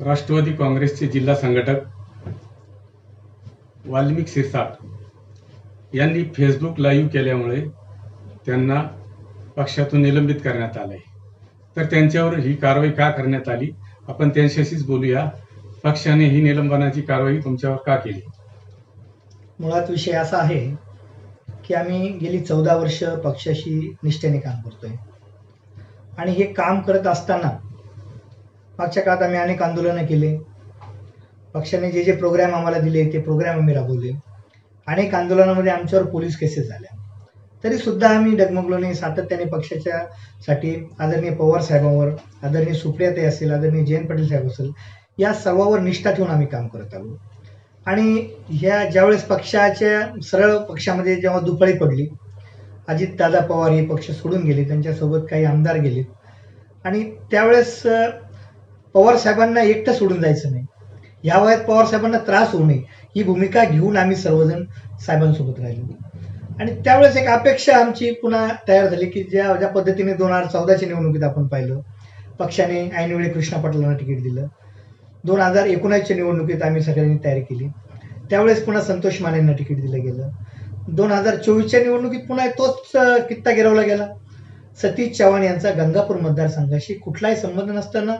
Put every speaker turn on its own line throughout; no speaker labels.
राष्ट्रवादी काँग्रेसचे जिल्हा संघटक वाल्मिक सिरसाट यांनी फेसबुक लाईव्ह केल्यामुळे त्यांना पक्षातून निलंबित करण्यात आले तर त्यांच्यावर ही कारवाई का करण्यात आली? आपण त्यांच्याशीच बोलूया. पक्षाने ही निलंबनाची कारवाई तुमच्यावर का केली?
मुळात विषय असा आहे की आम्ही गेली चौदा वर्ष पक्षाशी निष्ठेने काम करतोय. आणि हे काम करत असताना मागच्या काळात आम्ही अनेक आंदोलनं केले. पक्षाने जे जे प्रोग्राम आम्हाला दिले ते प्रोग्राम आम्ही राबवले. अनेक आंदोलनामध्ये आमच्यावर पोलीस केसेस झाल्या. तरी सुद्धा आम्ही डगमगलो नाही. सातत्याने पक्षाच्या साठी आदरणीय पवार साहेबांवर आदरणीय सुप्रियाताई असेल आदरणीय जयंत पाटील साहेब असेल या सर्वावर निष्ठा ठेवून आम्ही काम करत आलो. आणि ह्या ज्यावेळेस पक्षाच्या सरळ पक्षामध्ये जेव्हा दुफळी पडली अजित दादा पवार हे पक्ष सोडून गेले त्यांच्यासोबत काही आमदार गेले आणि त्यावेळेस पवार साहेबांना एकटं सोडून जायचं नाही. या वयात पवार साहेबांना त्रास होऊ नये. ही भूमिका घेऊन आम्ही सर्वजण साहेबांसोबत राहिलो. आणि त्यावेळेस एक अपेक्षा आमची पुन्हा तयार झाली की ज्या ज्या पद्धतीने दोन हजार चौदाच्या निवडणुकीत आपण पाहिलं पक्षाने ऐनवेळी कृष्णा पाटलांना तिकीट दिलं. दोन हजार एकोणीसच्या निवडणुकीत आम्ही सगळ्यांनी तयारी केली. त्यावेळेस पुन्हा संतोष मानेंना तिकीट दिलं गेलं. दोन हजार चोवीसच्या निवडणुकीत पुन्हा तोच कित्ता गिरवला गेला. सतीश चव्हाण यांचा गंगापूर मतदारसंघाशी कुठलाही संबंध नसताना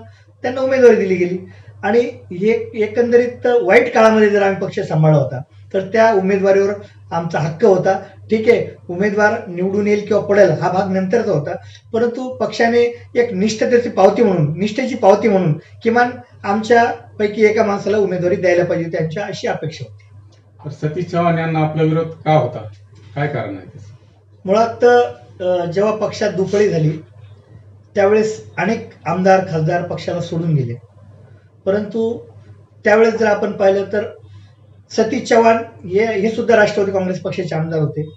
त्यांना उमेदवारी दिली गेली. आणि हे एकंदरीत वाईट काळामध्ये जर आम्ही पक्ष सांभाळला होता तर त्या उमेदवारीवर आमचा हक्क होता. ठीक आहे उमेदवार निवडून येईल किंवा पडेल हा भाग नंतरचा होता. परंतु पक्षाने एक निष्ठतेची पावती म्हणून निष्ठेची पावती म्हणून किमान आमच्या पैकी एका माणसाला उमेदवारी द्यायला पाहिजे त्यांच्या अशी अपेक्षा होती.
तर सतीश चव्हाण यांना आपला विरोध का होता? काय कारण आहे?
मुळात जेव्हा पक्षात दुफळी झाली त्यावेळेस अनेक आमदार खासदार पक्षाला सोडून गेले. परंतु त्यावेळेस जर आपण पाहिलं तर सतीश चव्हाण हे हे सुद्धा राष्ट्रवादी काँग्रेस पक्षाचे आमदार होते.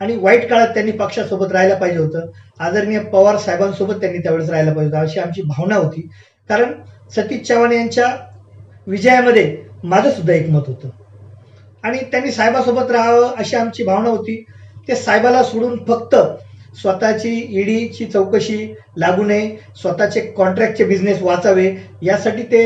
आणि वाईट काळात त्यांनी पक्षासोबत राहायला पाहिजे होतं. आदरणीय पवार साहेबांसोबत त्यांनी त्यावेळेस राहायला पाहिजे होतं. अशी आमची भावना होती. कारण सतीश चव्हाण यांच्या विजयामध्ये माझं सुद्धा एक मत होतं. आणि त्यांनी साहेबासोबत राहावं अशी आमची भावना होती. ते साहेबाला सोडून फक्त स्वतःची ईडीची चौकशी लागू नये स्वतःचे कॉन्ट्रॅक्टचे बिझनेस वाचावे यासाठी ते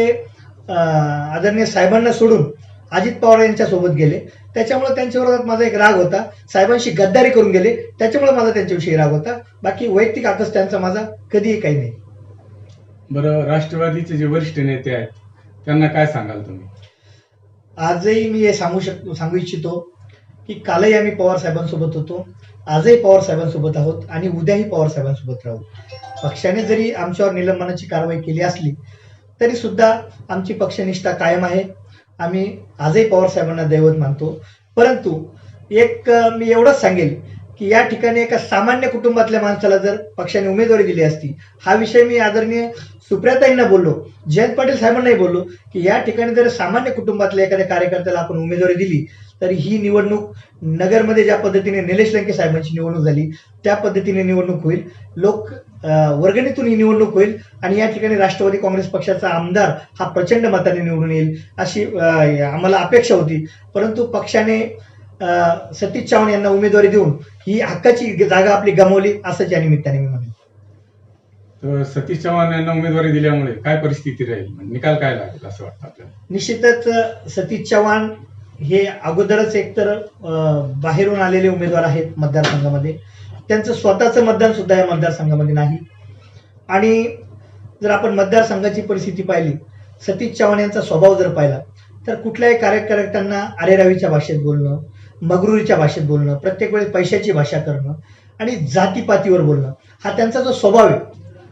आदरणीय साहेबांना सोडून अजित पवार यांच्या सोबत गेले. त्याच्यामुळे त्यांच्या विरोधात माझा एक राग होता. साहेबांशी गद्दारी करून गेले. त्याच्यामुळे माझा त्यांच्याविषयी राग होता. बाकी वैयक्तिक आकस त्यांचा माझा कधीही काही नाही.
बरं राष्ट्रवादीचे जे वरिष्ठ नेते आहेत त्यांना काय सांगाल तुम्ही?
आजही मी हे सांगू शकतो सांगू इच्छितो. की कालही आम्ही पवार साहेबांसोबत होतो आजही पवार साहेबांसोबत आहोत आणि उद्याही पवार साहेबांसोबत राहू. पक्षाने जरी आमच्यावर निलंबनाची कारवाई केली असली तरी सुद्धा आमची पक्षनिष्ठा कायम आहे. आम्ही आजही पवार साहेबांना दैवत मानतो. परंतु एक मी एवढंच सांगेल की या ठिकाणी एका सामान्य कुटुंबातल्या माणसाला जर पक्षाने उमेदवारी दिली असती हा विषय मी आदरणीय सुप्रियाताईंना बोललो जयंत पाटील साहेबांनाही बोललो की या ठिकाणी जर सामान्य कुटुंबातल्या एखाद्या कार्यकर्त्याला आपण उमेदवारी दिली तर ही निवडणूक नगरमध्ये ज्या पद्धतीने निलेश लंके साहेबांची निवडणूक झाली त्या पद्धतीने निवडणूक होईल. लोक वर्गणीतून ही निवडणूक होईल आणि या ठिकाणी राष्ट्रवादी काँग्रेस पक्षाचा आमदार हा प्रचंड मताने निवडून येईल अशी आम्हाला अपेक्षा होती. परंतु पक्षाने सतीश चव्हाण यांना उमेदवारी देऊन ही हक्काची जागा आपली गमावली असंच या निमित्ताने मी म्हणेन.
तर सतीश चव्हाण यांना उमेदवारी दिल्यामुळे काय परिस्थिती राहील? निकाल काय लागेल असं वाटतं आपल्याला?
निश्चितच सतीश चव्हाण हे अगोदरच एकतर अं, बाहेरून आलेले उमेदवार आहेत मतदारसंघामध्ये. त्यांचं स्वतःचं मतदान सुद्धा या मतदारसंघामध्ये नाही. आणि जर आपण मतदारसंघाची परिस्थिती पाहिली सतीश चव्हाण यांचा स्वभाव जर पाहिला तर कुठल्याही कार्यकर्त्यांना अरेरावीच्या भाषेत बोलणं मगरुरीच्या भाषेत बोलणं प्रत्येक वेळेस पैशाची भाषा करणं आणि जातीपातीवर बोलणं हा त्यांचा जो स्वभाव आहे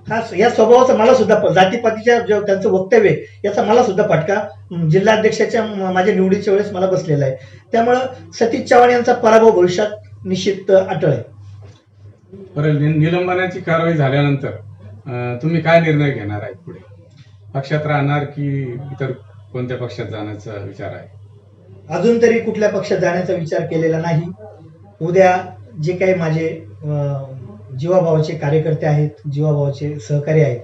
हा या स्वभावाचा मला सुद्धा जातीपातीच्या त्यांचं वक्तव्य याचा मला सुद्धा फटका. जिल्हाध्यक्षाच्या माझ्या निवडीच्या वेळेस मला बसलेला आहे. त्यामुळं सतीश चव्हाण यांचा पराभव भविष्यात निश्चित अटळ आहे.
बरं निलंबनाची कारवाई झाल्यानंतर तुम्ही काय निर्णय घेणार आहेत पुढे? पक्षात राहणार की इतर कोणत्या पक्षात जाण्याचा विचार आहे?
अजून तरी कुठल्या पक्षात जाण्याचा विचार केलेला नाही. उद्या जे काही माझे जीवाभावाचे कार्यकर्ते आहेत जीवाभावाचे सहकारी आहेत.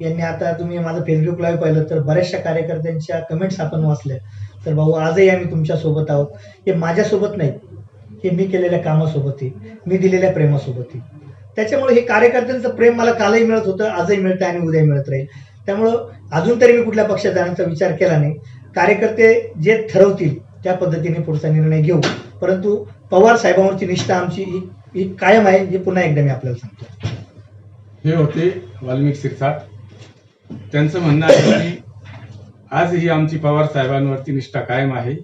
यांनी आता तुम्ही माझं फेसबुक लाईव्ह पाहिलं तर बऱ्याचशा कार्यकर्त्यांच्या कमेंट्स आपण वाचल्या. तर भाऊ आजही आम्ही तुमच्यासोबत आहोत. हे माझ्यासोबत नाही. हे मी केलेल्या कामासोबत आहे मी दिलेल्या प्रेमासोबत आहे त्याच्यामुळे हे कार्यकर्त्यांचं प्रेम मला कालही मिळत होतं आजही मिळतं आणि उद्याही मिळत राहील. त्यामुळं अजून तरी मी कुठल्या पक्षात जाण्याचा विचार केला नाही. कार्यकर्ते जे ठरवतील त्या पद्धतीने पुढचा निर्णय घेऊ. परंतु पवार साहेबांवरची निष्ठा आमची ही ही कायम आहे हे पुन्हा एकदा मी आपल्याला सांगतो.
हे होते वाल्मिक सिरसाट. त्यांचं म्हणणं आहे की आज ही आमची पवार साहेबांवरती निष्ठा कायम आहे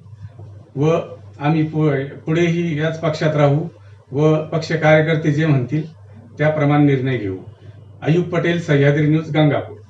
व आम्ही पु- पुढेही याच पक्षात राहू व पक्ष कार्यकर्ते जे म्हणतील त्याप्रमाणे निर्णय घेऊ. आयुब पटेल सह्याद्री न्यूज गंगापूर.